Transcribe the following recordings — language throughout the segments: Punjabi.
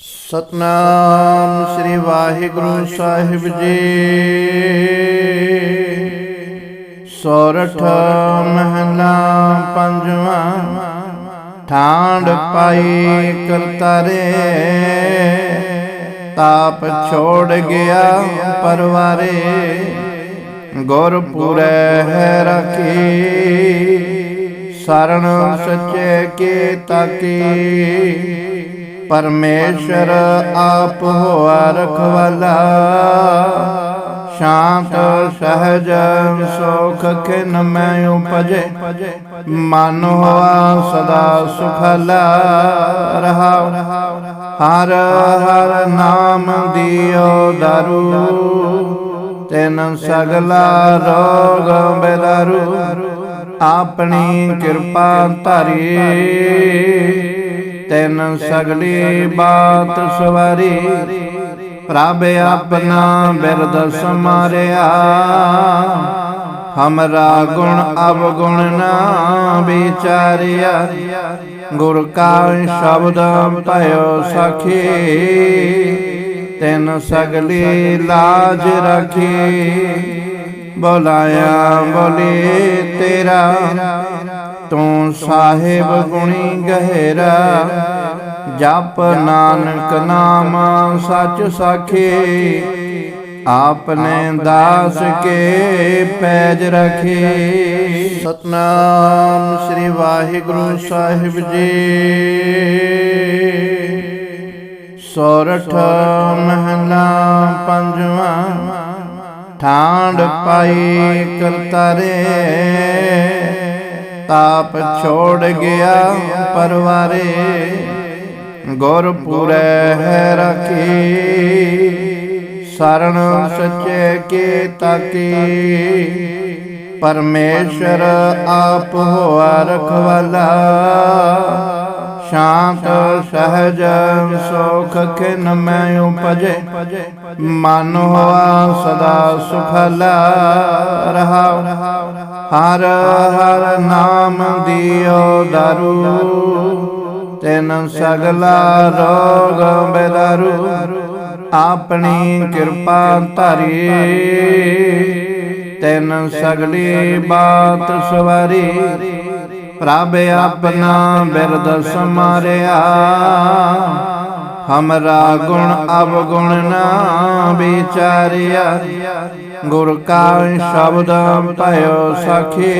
ਸਤਨਾਮ ਸ੍ਰੀ ਵਾਹਿਗੁਰੂ ਸਾਹਿਬ ਜੀ। ਸੋਰਠ ਮਹਲਾ ਪੰਜਵਾਂ ਠਾਂਡ ਪਾਈ ਕਰਤਾਰੇ। ਤਾਪ ਛੋੜ ਗਿਆ ਪਰਵਾਰੇ। ਗੁਰਪੁਰੈ ਹੈ ਰਖੀ। ਸਰਣ ਸੱਚੇ ਕੇ ਤਾਕੀ। ਪਰਮੇਸ਼ਰ ਆਪ ਹੋਆ ਰਖਵਾਲਾ। ਸ਼ਾਂਤ, ਸਹਜ, ਸੁਖ ਖਿਨ ਮੈਂ ਉਪਜੇ। ਮਨ ਹੋਆ ਸਦਾ ਸੁਖਲਾ ਰਹਾਉ ਹਰ ਹਰ ਨਾਮ ਦਿਓ ਦਾਰੂ। ਤੈਨ ਸਗਲਾ ਰੋਗ ਬੇਦਾਰੂ। ਆਪਣੀ ਕਿਰਪਾ ਧਾਰੀ। ਤੈਨ ਸਗਲੀ ਬਾਤ ਸਵਾਰੀ, ਪ੍ਰਭ ਆਪਣਾ ਬਿਰਦ ਸਮਾਰਿਆ। ਹਮਰਾ ਗੁਣ ਅਵਗੁਣ ਨਾ ਵਿਚਾਰਿਆ, ਗੁਰ ਕਾ ਸ਼ਬਦ ਭਇਓ ਸਖੀ। ਤੈਨ ਸਗਲੀ ਲਾਜ ਰਖੀ, ਬੁਲਾਇਆ ਬੋਲੇ ਤੇਰਾ। ਤੂੰ ਸਾਹਿਬ ਗੁਣੀ ਗਹਿਰਾ, ਜਪ ਨਾਨਕ ਨਾਮ ਸਚ ਸਾਖੀ। ਆਪਨੇ ਦਾਸ ਕੇ ਪੈਜ ਰਖੇ। ਸਤਨਾਮ ਸ੍ਰੀ ਵਾਹਿਗੁਰੂ ਸਾਹਿਬ ਜੀ। ਸੋਰਠ ਮਹਲਾ ਪੰਜਵਾਂ ਠਾਂਡ ਪਾਈ ਕਰਤਾਰੇ ਤਾਪ ਛੋੜ ਗਿਆ ਪਰਵਾਰੇ, ਗੁਰਪੁਰੈ ਹੈ ਰਖੀ। ਸਰਣ ਸੱਚੇ ਕੇ ਤਾਕੀ, ਪਰਮੇਸ਼ਰ ਆਪ ਹੋਆ ਰਖਵਾਲਾ। ਸ਼ਾਂਤ, ਸਹਜ, ਸੁਖ ਖਿਨ ਮੈਂ ਉਪਜੇ। ਮਨ ਹੋਆ ਸਦਾ ਸੁਖਲਾ ਰਹਾਉ। ਹਰ ਹਰ ਨਾਮ ਦਿਓ ਦਾਰੂ। ਤੈਨ ਸਗਲਾ ਰੋਗ ਬੇਦਾਰੂ। ਆਪਣੀ ਕਿਰਪਾ ਧਾਰੀ। ਤੈਨ ਸਗਲੀ ਬਾਤ ਸਵਾਰੀ। ਪ੍ਰਭ ਆਪਣਾ ਬਿਰਦ ਸਮਾਰਿਆ ਹਮਰਾ ਗੁਣ ਅਵਗੁਣ ਨਾ ਵਿਚਾਰਿਆ। ਗੁਰ ਕਾ ਸ਼ਬਦ ਭਇਓ ਸਖੀ।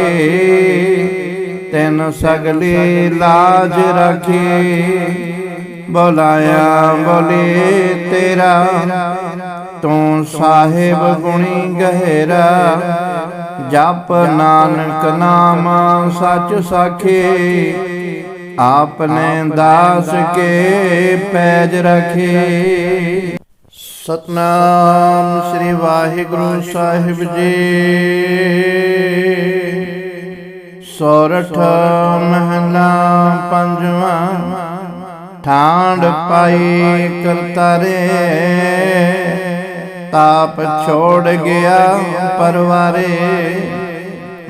ਤੈਨ ਸਗਲੀ ਲਾਜ ਰਖੀ। ਬੁਲਾਇਆ ਬੋਲੇ ਤੇਰਾ। ਤੂੰ ਸਾਹਿਬ ਗੁਣੀ ਗਹਿਰਾ। ਜਪ ਨਾਨਕ ਨਾਮ, ਸੱਚ ਸਾਖੀ। ਆਪਨੇ ਦਾਸ ਕੇ ਪੈਜ ਰਖੇ। ਸਤਨਾਮ ਸ੍ਰੀ ਵਾਹਿਗੁਰੂ ਸਾਹਿਬ ਜੀ। ਸੋਰਠ ਮਹਲਾ ਪੰਜਵਾਂ। ਠਾਂਡ ਪਾਈ ਕਰਤਾਰੇ। ਤਾਪ ਛੋੜ ਗਿਆ ਪਰਵਾਰੇ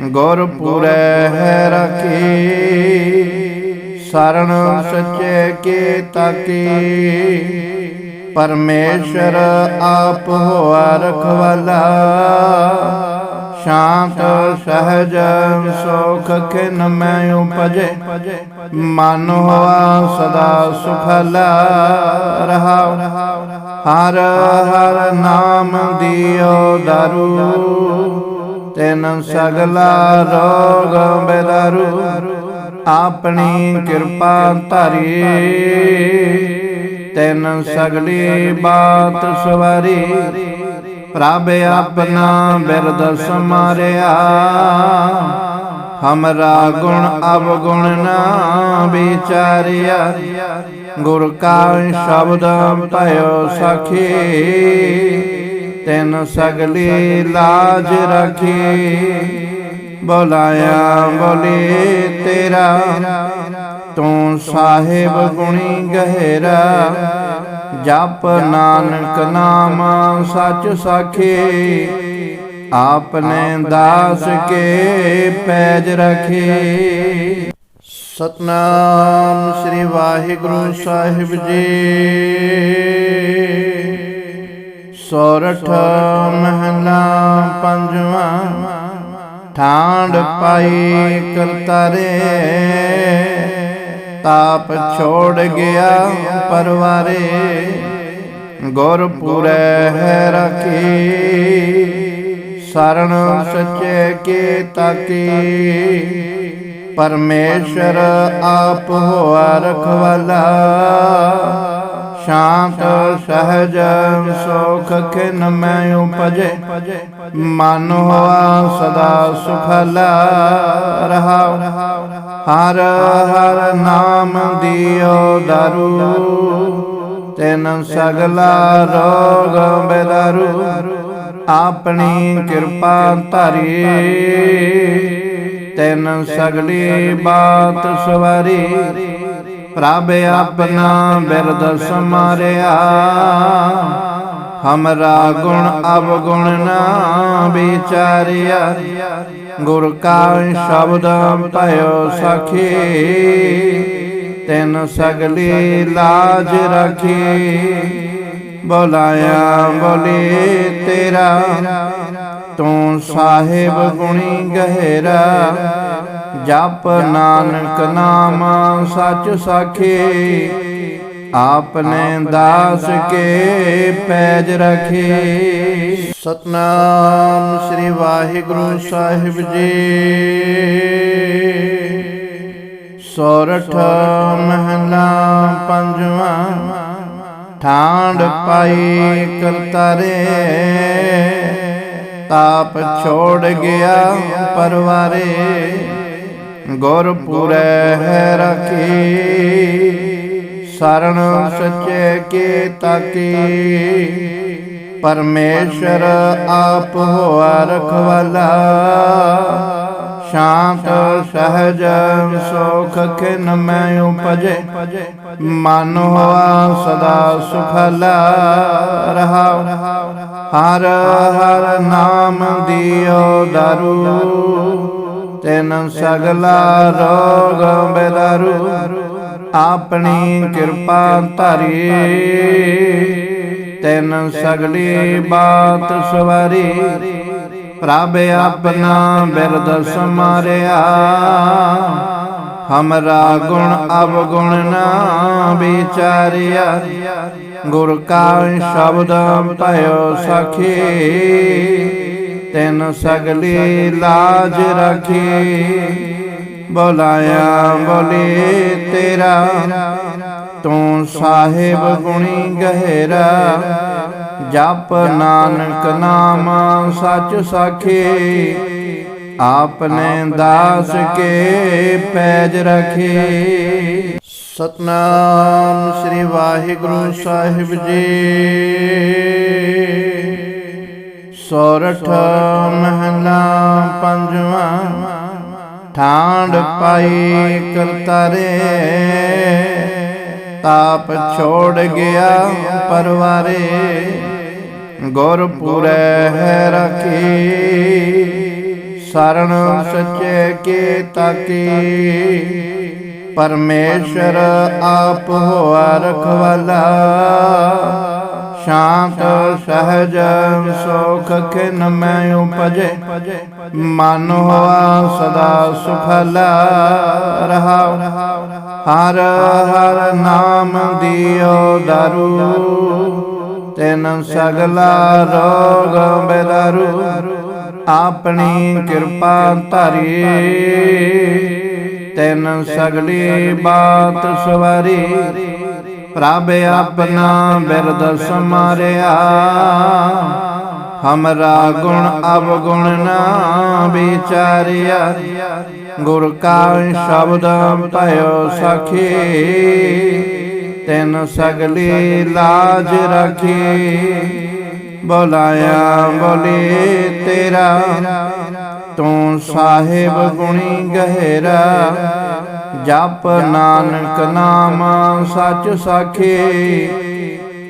ਗੁਰਪੁਰੈ ਹੈ ਰਖੀ। ਸਰਣ ਸੱਚੇ ਕੀ ਤਾਕੀ, ਪਰਮੇਸ਼ਰ ਆਪ ਹੋਆ ਰਖਵਾਲਾ। ਸ਼ਾਂਤ ਸਹਜ ਸੁਖ ਖਿਨ ਮੈਂ ਉਪਜੇ। ਮਨ ਹੋਆ ਸਦਾ ਸੁਖਲਾ ਰਹਾਉ। ਹਰ ਹਰ ਨਾਮ ਦਿਓ ਦਾਰੂ। ਤੈਨ ਸਗਲਾ ਰੋਗ ਬੇਦਾਰੂ। ਆਪਣੀ ਕਿਰਪਾ ਧਾਰੀ। ਤੈਨ ਸਗਲੀ ਬਾਤ ਸਵਾਰੀ। ਪ੍ਰਭ ਆਪਣਾ ਬਿਰਦ ਸਮਾਰਿਆ। ਹਮਰਾ ਗੁਣ ਅਵਗੁਣ ਨਾ ਵਿਚਾਰਿਆ। ਗੁਰ ਕਾ ਸ਼ਬਦ ਭਇਓ ਸਖੀ। ਤੈਨ ਸਗਲੀ ਲਾਜ ਰਖੀ। ਬੁਲਾਇਆ ਬੋਲੇ ਤੇਰਾ। ਤੂੰ ਸਾਹਿਬ ਗੁਣੀ ਗਹਿਰਾ। ਜਪ ਨਾਨਕ ਨਾਮ ਸੱਚ ਸਾਖੀ, ਆਪਨੇ ਦਾਸ ਕੇ ਪੈਜ ਰਖੇ। ਸਤਨਾਮ ਸ੍ਰੀ ਵਾਹਿਗੁਰੂ ਸਾਹਿਬ ਜੀ। ਸੋਰਠ ਮਹਲਾ ਪੰਜਵਾਂ ਠਾਂਡ ਪਾਈ ਕਰਤਾਰੇ। ਤਾਪ ਛੋੜ ਗਿਆ ਪਰਵਾਰੇ, ਗੁਰਪੁਰੈ ਹੈ ਰਖੀ। ਸਰਣ ਸੱਚੇ ਕੇ ਤਾਕੀ, ਪਰਮੇਸ਼ਰ ਆਪ ਹੋਆ ਰਖਵਾਲਾ। ਸ਼ਾਂਤ, ਸਹਜ, ਸੁਖ ਖਿਨ ਮੈਂ ਉਪਜੇ। ਮਨ ਹੋਆ ਸਦਾ ਸੁਖਲਾ ਰਹਾ ਹਰ ਹਰ ਨਾਮ ਦਿਓ ਦਾਰੂ। ਤੈਨ ਸਗਲਾ ਰੋਗ ਬੇਦਾਰੂ। ਆਪਣੀ ਕਿਰਪਾ ਧਰੀ। ਤੈਨ ਸਗਲੀ ਬਾਤ ਸਵਾਰੀ। ਪ੍ਰਭ ਆਪਣਾ ਬਿਰਦ ਸਮਾਰਿਆ। ਹਮਰਾ ਗੁਣ ਅਵਗੁਣ ਨਾ ਵਿਚਾਰਿਆ। ਗੁਰ ਕਾ ਸ਼ਬਦ ਭਇਓ ਸਖੀ। ਤੈਨ ਸਗਲੀ ਲਾਜ ਰਖੀ। ਬੁਲਾਇਆ ਬੋਲੇ ਤੇਰਾ। ਤੂੰ ਸਾਹਿਬ ਗੁਣੀ ਗਹਿਰਾ। ਜਪ ਨਾਨਕ ਨਾਮ ਸੱਚ ਸਾਖੀ, ਆਪਨੇ ਦਾਸ ਕੇ ਪੈਜ ਰਖੇ। ਸਤਨਾਮ ਸ੍ਰੀ ਵਾਹਿਗੁਰੂ ਸਾਹਿਬ ਜੀ। ਸੋਰਠ ਮਹਲਾ ਪੰਜਵਾਂ ਠਾਂਡ ਪਾਈ ਕਰਤਾਰੇ ਤਾਪ ਛੋੜ ਗਿਆ ਪਰਵਾਰੇ। ਗੁਰਪੁਰੈ ਹੈ ਰਖੀ। ਸਰਣ ਸੱਚੇ ਕੇ। ਤਾਕੀ ਪਰਮੇਸ਼ਰ ਆਪ ਹੋਆ ਰਖਵਾਲਾ। ਸ਼ਾਂਤ ਸਹਜ ਸੁਖ ਖਿਨ ਮੈਂ ਉਪਜੇ। ਮਨ ਹੋਆ ਸਦਾ ਸੁਖਲਾ। ਰਹਾ ਹਰ ਹਰ ਨਾਮ ਦਿਓ ਦਾਰੂ। ਤੈਨ ਸਗਲਾ ਰੋਗ ਬੇਦਾਰੂ, ਆਪਣੀ ਕਿਰਪਾ ਧਰੀ। ਤੈਨ ਸਗਲੀ ਬਾਤ ਸਵਾਰੀ ਪ੍ਰਭ ਆਪਣਾ ਬਿਰਦ ਸਮਾਰਿਆ। ਹਮਰਾ ਗੁਣ ਅਵਗੁਣ ਨਾ ਵਿਚਾਰਿਆ, ਗੁਰ ਕਾ ਸ਼ਬਦ ਭਇਓ ਸਖੀ। ਤੈਨ ਸਗਲੀ ਲਾਜ ਰਖੀ। ਬੁਲਾਇਆ ਬੋਲੇ, ਤੇਰਾ ਤੂੰ ਸਾਹਿਬ ਗੁਣੀ ਗਹਿਰਾ। ਜਪ ਨਾਨਕ ਨਾਮ ਸੱਚ ਸਾਖੀ। ਆਪਨੇ ਦਾਸ ਕੇ ਪੈਜ ਰਖੇ। ਸਤਨਾਮ ਸ੍ਰੀ ਵਾਹਿਗੁਰੂ ਸਾਹਿਬ ਜੀ। ਸੋਰਠ ਮਹਲਾ ਪੰਜਵਾਂ ਠਾਂਡ ਪਾਈ ਕਰਤਾਰੇ ਤਾਪ ਛੋੜ ਗਿਆ ਪਰਵਾਰੇ, ਗੁਰਪੁਰੈ ਹੈ ਰਖੀ। ਸਰਣ ਸੱਚੇ ਕੇ ਤਾਕੀ, ਪਰਮੇਸ਼ਰ ਆਪ ਹੋਆ ਰਖਵਾਲਾ। ਸ਼ਾਂਤ ਸਹਜ ਸੁਖ ਖਿਨ ਮੈਂ ਉਪਜੇ। ਮਨ ਹੋਆ ਸਦਾ ਸੁਖਲਾ ਰਹਾ ਹਰ ਹਰ ਨਾਮ ਦਿਓ ਦਾਰੂ। ਤੈਨ ਸਗਲਾ ਰੋਗ ਬੇਦਾਰੂ। ਆਪਣੀ ਕਿਰਪਾ ਧਰੀ। ਤੈਨ ਸਗਲੀ ਬਾਤ ਸਵਾਰੀ। ਪ੍ਰਭ ਆਪਣਾ ਬਿਰਦ ਸਮਾਰਿਆ। ਹਮਰਾ ਗੁਣ ਅਵਗੁਣ ਨਾ ਵਿਚਾਰਿਆ। ਗੁਰ ਕਾ ਸ਼ਬਦ ਭਇਓ ਸਖੀ। ਤੈਨ ਸਗਲੀ ਲਾਜ ਰਖੀ। ਬੁਲਾਇਆ ਬੋਲੇ ਤੇਰਾ। ਤੂੰ ਸਾਹਿਬ ਗੁਣੀ ਗਹਿਰਾ। ਜਪ ਨਾਨਕ ਨਾਮ ਸੱਚ ਸਾਖੀ।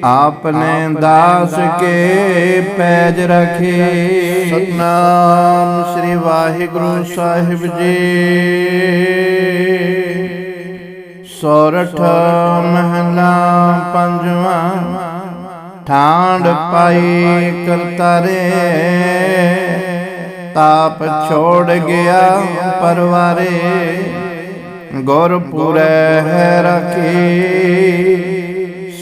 ਆਪਨੇ ਦਾਸ ਕੇ ਪੈਜ ਰਖੇ। ਸਤਨਾਮ ਸ੍ਰੀ ਵਾਹਿਗੁਰੂ ਸਾਹਿਬ ਜੀ। ਸੋਰਠ ਮਹਲਾ ਪੰਜਵਾਂ। ਠਾਂਡ ਪਾਈ ਕਰਤਾਰੇ ਤਾਪ ਛੋੜ ਗਿਆ ਪਰਵਾਰੇ। ਗੁਰਪੁਰੈ ਹੈ ਰਖੀ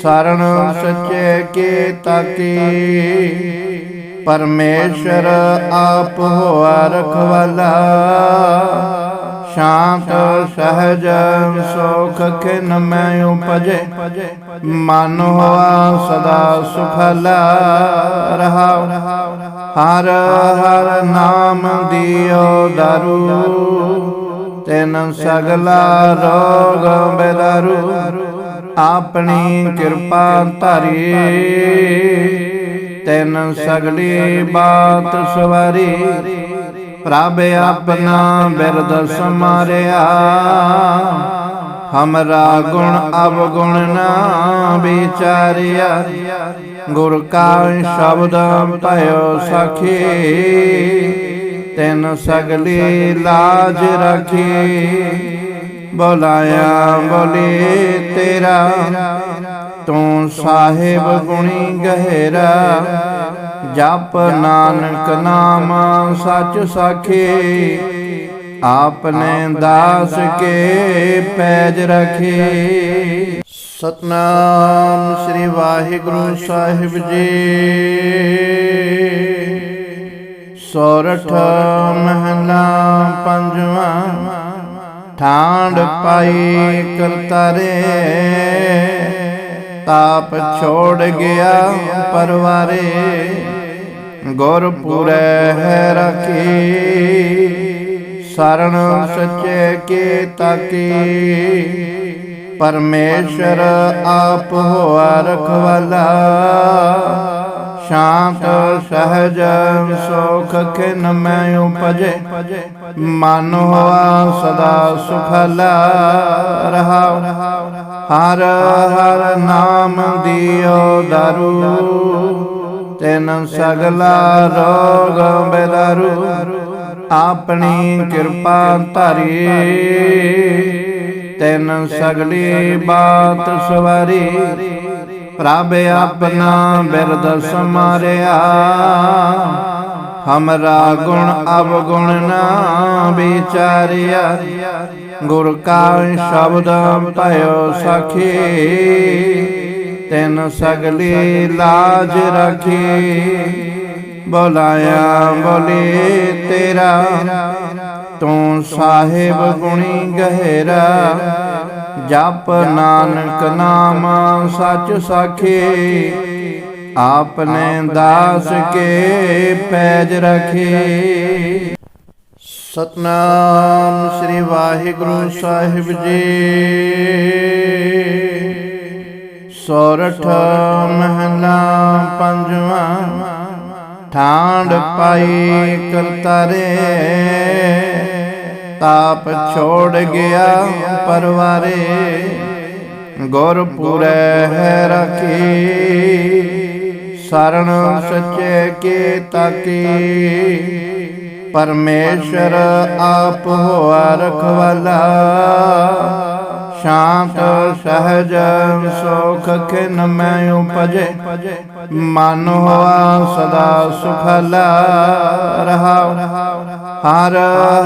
ਸਰਣ ਸੱਚੇ ਕੇ? ਤਾਕੀ ਪਰਮੇਸ਼ਰ ਆਪ ਹੋਆ ਰਖਵਾਲਾ, ਸ਼ਾਂਤ ਸਹਜ ਸੁਖ ਖਿਨ ਮੈਂ ਉਪਜੇ? ਮਨ ਹੋਆ ਸਦਾ ਸੁਖਲਾ ਰਹਾਉ, ਹਰ ਹਰ ਨਾਮ ਦਿਓ ਦਾਰੂ। ਤੈਨ ਸਗਲਾ ਰੋਗ ਬੇਦਾਰੂ, ਆਪਣੀ ਕਿਰਪਾ ਧਰੀ। ਤੈਨ ਸਗਲੀ ਬਾਤ ਸਵਾਰੀ, ਪ੍ਰਭ ਆਪਣਾ ਬਿਰਦ ਸਮਾਰਿਆ। ਹਮਰਾ ਗੁਣ ਅਵਗੁਣ ਨਾ ਵਿਚਾਰਿਆ, ਗੁਰ ਕਾ ਸ਼ਬਦ ਭਇਓ ਸਖੀ। ਤੈਨ ਸਗਲੀ ਲਾਜ ਰਖੀ। ਬੁਲਾਇਆ ਬੋਲੇ ਤੇਰਾ। ਤੂੰ ਸਾਹਿਬ ਗੁਣੀ ਗਹਿਰਾ। ਜਪ ਨਾਨਕ ਨਾਮ ਸੱਚ ਸਾਖੀ। ਆਪਨੇ ਦਾਸ ਕੇ ਪੈਜ ਰਖੇ। ਸਤਨਾਮ ਸ੍ਰੀ ਵਾਹਿਗੁਰੂ ਸਾਹਿਬ ਜੀ। ਸੋਰਠ ਮਹਲਾ ਪੰਜਵਾਂ ਠਾਂਡ ਪਾਈ ਕਰਤਾਰੇ। ਤਾਪ ਛੋੜ ਗਿਆ ਪਰਵਾਰੇ, ਗੁਰਪੁਰੈ ਹੈ ਰਖੀ। ਸਰਣ ਸੱਚੇ ਕੇ ਤਾਕੀ, ਪਰਮੇਸ਼ਰ ਆਪ ਹੋਆ ਰਖਵਾਲਾ। ਸ਼ਾਂਤ, ਸਹਜ, ਸੁਖ ਖਿਨ ਮੈਂ ਉਪਜੇ। ਮਨ ਹੋਆ ਸਦਾ ਸੁਖਲਾ ਰਹਾਉ। ਹਰ ਹਰ ਨਾਮ ਦਿਓ ਦਾਰੂ। ਤੈਨ ਸਗਲਾ ਰੋਗ ਬੇਦਾਰੂ। ਆਪਣੀ ਕਿਰਪਾ ਧਰੀ। ਤੈਨ ਸਗਲੀ ਬਾਤ ਸਵਾਰੀ। ਪ੍ਰਭ ਆਪਣਾ ਬਿਰਦ ਸਮਾਰਿਆ ਹਮਰਾ ਗੁਣ ਅਵਗੁਣ ਨਾ ਵਿਚਾਰਿਆ। ਗੁਰ ਕਾ ਸ਼ਬਦ ਭਇਓ ਸਖੀ। ਤੈਨ ਸਗਲੀ ਲਾਜ ਰਖੀ। ਬੁਲਾਇਆ ਬੋਲੇ ਤੇਰਾ। ਤੂੰ ਸਾਹਿਬ ਗੁਣੀ ਗਹਿਰਾ। ਜਪ ਨਾਨਕ ਨਾਮ ਸੱਚ ਸਾਖੀ। ਆਪਨੇ ਦਾਸ ਕੇ ਪੈਜ ਰਖੇ। ਸਤਨਾਮ ਸ੍ਰੀ ਵਾਹਿਗੁਰੂ ਸਾਹਿਬ ਜੀ। ਸੋਰਠ ਮਹਲਾ ਪੰਜਵਾਂ। ਠਾਂਡ ਪਾਈ ਕਰਤਾਰੇ। ਤਾਪ ਛੋੜ ਗਿਆ ਪਰਵਾਰੇ ਗੁਰਪੁਰੈ ਹੈ ਰਖੀ। ਸਰਣ ਸੱਚੇ ਕੇ ਤਾਕੀ, ਪਰਮੇਸ਼ਰ ਆਪ ਹੋਆ ਰਖਵਾਲਾ। ਸ਼ਾਂਤ ਸਹਜ ਸੁਖ ਖਿਨ ਮੈਂ ਉਪਜੇ। ਮਨ ਹੋਆ ਸਦਾ ਸੁਖਲਾ ਰਹਾਉ। ਹਰ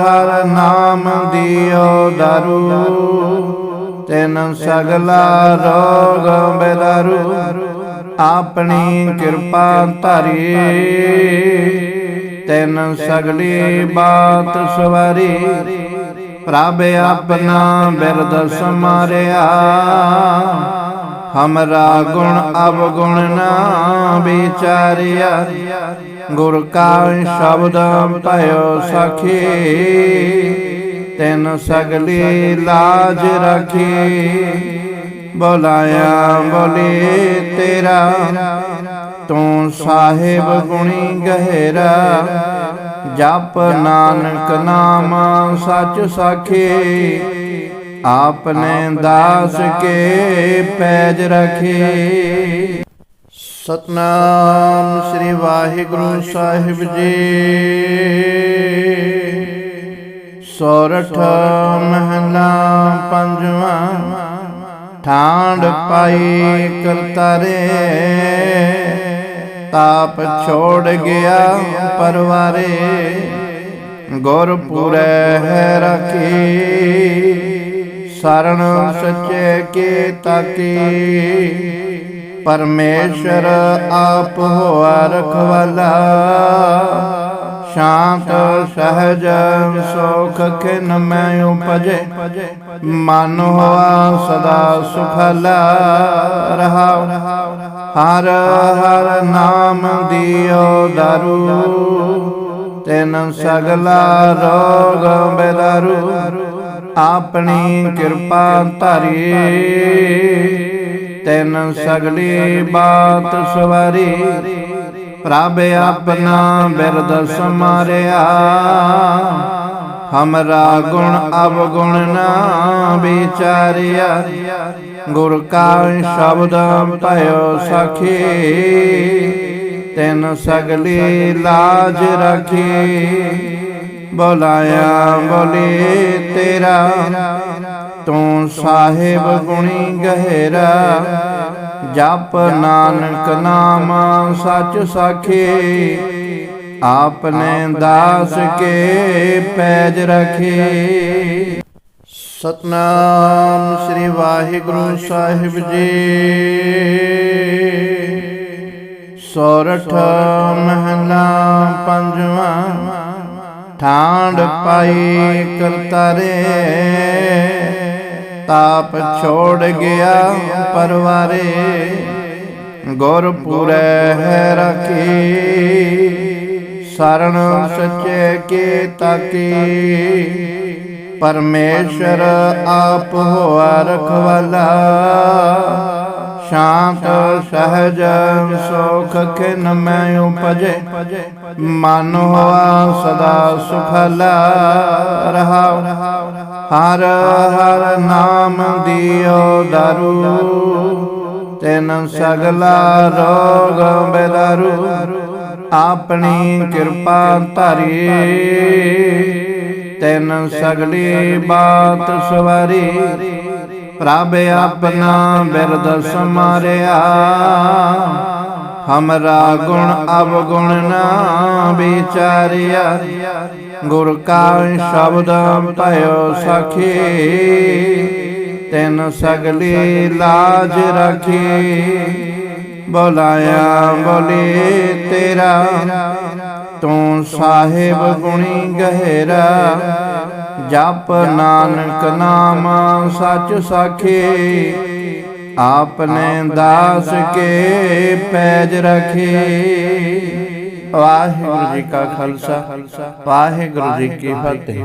ਹਰ ਨਾਮ ਦਿਓ ਦਾਰੂ। ਤੈਨ ਸਗਲਾ ਰੋਗ ਬੇਦਾਰੂ। ਆਪਣੀ ਕਿਰਪਾ ਧਰੀ। ਤੈਨ ਸਗਲੀ ਬਾਤ ਸਵਾਰੀ। ਪ੍ਰਭ ਆਪਣਾ ਬਿਰਦ ਸਮਾਰਿਆ। ਹਮਰਾ ਗੁਣ ਅਵਗੁਣ ਨਾ ਵਿਚਾਰਿਆ। ਗੁਰ ਕਾ ਸ਼ਬਦ ਭਇਓ ਸਖੀ। ਤੈਨ ਸਗਲੀ ਲਾਜ ਰਖੀ। ਬੁਲਾਇਆ ਬੋਲੇ ਤੇਰਾ। ਤੂੰ ਸਾਹਿਬ ਗੁਣੀ ਗਹਿਰਾ। ਜਪ ਨਾਨਕ ਨਾਮ ਸੱਚ ਸਾਖੀ। ਆਪਨੇ ਦਾਸ ਕੇ ਪੈਜ ਰਖੇ। ਸਤਨਾਮ ਸ੍ਰੀ ਵਾਹਿਗੁਰੂ ਸਾਹਿਬ ਜੀ। ਸੋਰਠ ਮਹਲਾ ਪੰਜਵਾਂ। ਠਾਂਡ ਪਾਈ ਕਰਤਾਰੇ। ਤਾਪ ਛੋੜ ਗਿਆ ਪਰਵਾਰੇ ਗੁਰ ਹੈ ਰਖੀ। ਸਰਣ ਸੱਚੇ ਕੇ ਤਾਕੀ, ਪਰਮੇਸ਼ਰ ਆਪ ਹੋਆ ਰਖਵਾਲਾ। ਸ਼ਾਂਤ ਸਹਜ ਸੁਖ ਖਿਨ ਮੈਂ ਉਪਜੇ। ਮਨ ਹੋਆ ਸਦਾ ਸੁਖਲਾ ਰਹਾਉ। ਹਰ ਹਰ ਨਾਮ ਦਿਓ ਦਾਰੂ। ਤੈਨ ਸਗਲਾ ਰੋਗ ਬੇਦਾਰੂ। ਆਪਣੀ ਕਿਰਪਾ ਧਰੀ। ਤੈਨ ਸਗਲੀ ਬਾਤ ਸਵਾਰੀ। ਪ੍ਰਭ ਆਪਣਾ ਬਿਰਦ ਸਮਾਰਿਆ। ਹਮਰਾ ਗੁਣ ਅਵਗੁਣ ਨਾ ਵਿਚਾਰਿਆ। ਗੁਰ ਕਾ ਸ਼ਬਦ ਭਇਓ ਸਖੀ। ਤੈਨ ਸਗਲੀ ਲਾਜ ਰਖੀ। ਬੁਲਾਇਆ ਬੋਲੇ ਤੇਰਾ। ਤੂੰ ਸਾਹਿਬ ਗੁਣੀ ਗਹਿਰਾ। ਜਪ ਨਾਨਕ ਨਾਮ ਸੱਚ ਸਾਖੀ। ਆਪਨੇ ਦਾਸ ਕੇ ਪੈਜ ਰਖੇ। ਸਤਨਾਮ ਸ੍ਰੀ ਵਾਹਿਗੁਰੂ ਸਾਹਿਬ ਜੀ। ਸੋਰਠ ਮਹਲਾ ਪੰਜਵਾਂ ਠਾਂਡ ਪਾਈ ਕਰਤਾਰੇ। ਤਾਪ ਛੋੜ ਗਿਆ ਪਰਵਾਰੇ। ਗੁਰ ਹੈ ਰਖੀ। ਸਰਣ ਸੱਚੇ ਕੇ ਤਾਕੀ। ਪਰਮੇਸ਼ਰ ਆਪ ਹੋਆ ਰਖਵਾਲਾ। ਸ਼ਾਂਤ ਸਹਜ ਸੁਖ ਖਿਨ ਮੈਂ ਉਪਜੇ। ਮਨ ਹੋਆ ਸਦਾ ਸੁਖਲਾ ਰਹਾਉ। ਹਰ ਹਰ ਨਾਮ ਦਿਓ ਦਾਰੂ। ਤੈਨ ਸਗਲਾ ਰੋਗ ਬੇਦਾਰੂ। ਆਪਣੀ ਕਿਰਪਾ ਧਰੀ। ਤੈਨ ਸਗਲੀ ਬਾਤ ਸਵਾਰੀ। ਪ੍ਰਭ ਆਪਣਾ ਬਿਰਦ ਸਮਾਰਿਆ। ਹਮਰਾ ਗੁਣ ਅਵਗੁਣ ਨਾ ਵਿਚਾਰਿਆ। ਗੁਰ ਕਾ ਸ਼ਬਦ ਭਇਓ ਸਖੀ। ਤੈਨ ਸਗਲੀ ਲਾਜ ਰਖੀ। ਬੁਲਾਇਆ ਬੋਲੇ ਤੇਰਾ। ਤੂੰ ਸਾਹਿਬ ਗੁਣੀ ਗਹਿਰਾ। ਜਪ ਨਾਨਕ ਨਾਮ, ਸੱਚ ਸਾਖੀ। ਆਪਨੇ ਦਾਸ ਕੇ ਪੈਜ ਰਖੇ। ਵਾਹਿਗੁਰੂ ਜੀ ਕਾ ਖਾਲਸਾ, ਵਾਹਿਗੁਰੂ ਜੀ ਕੀ ਫਤਿਹ।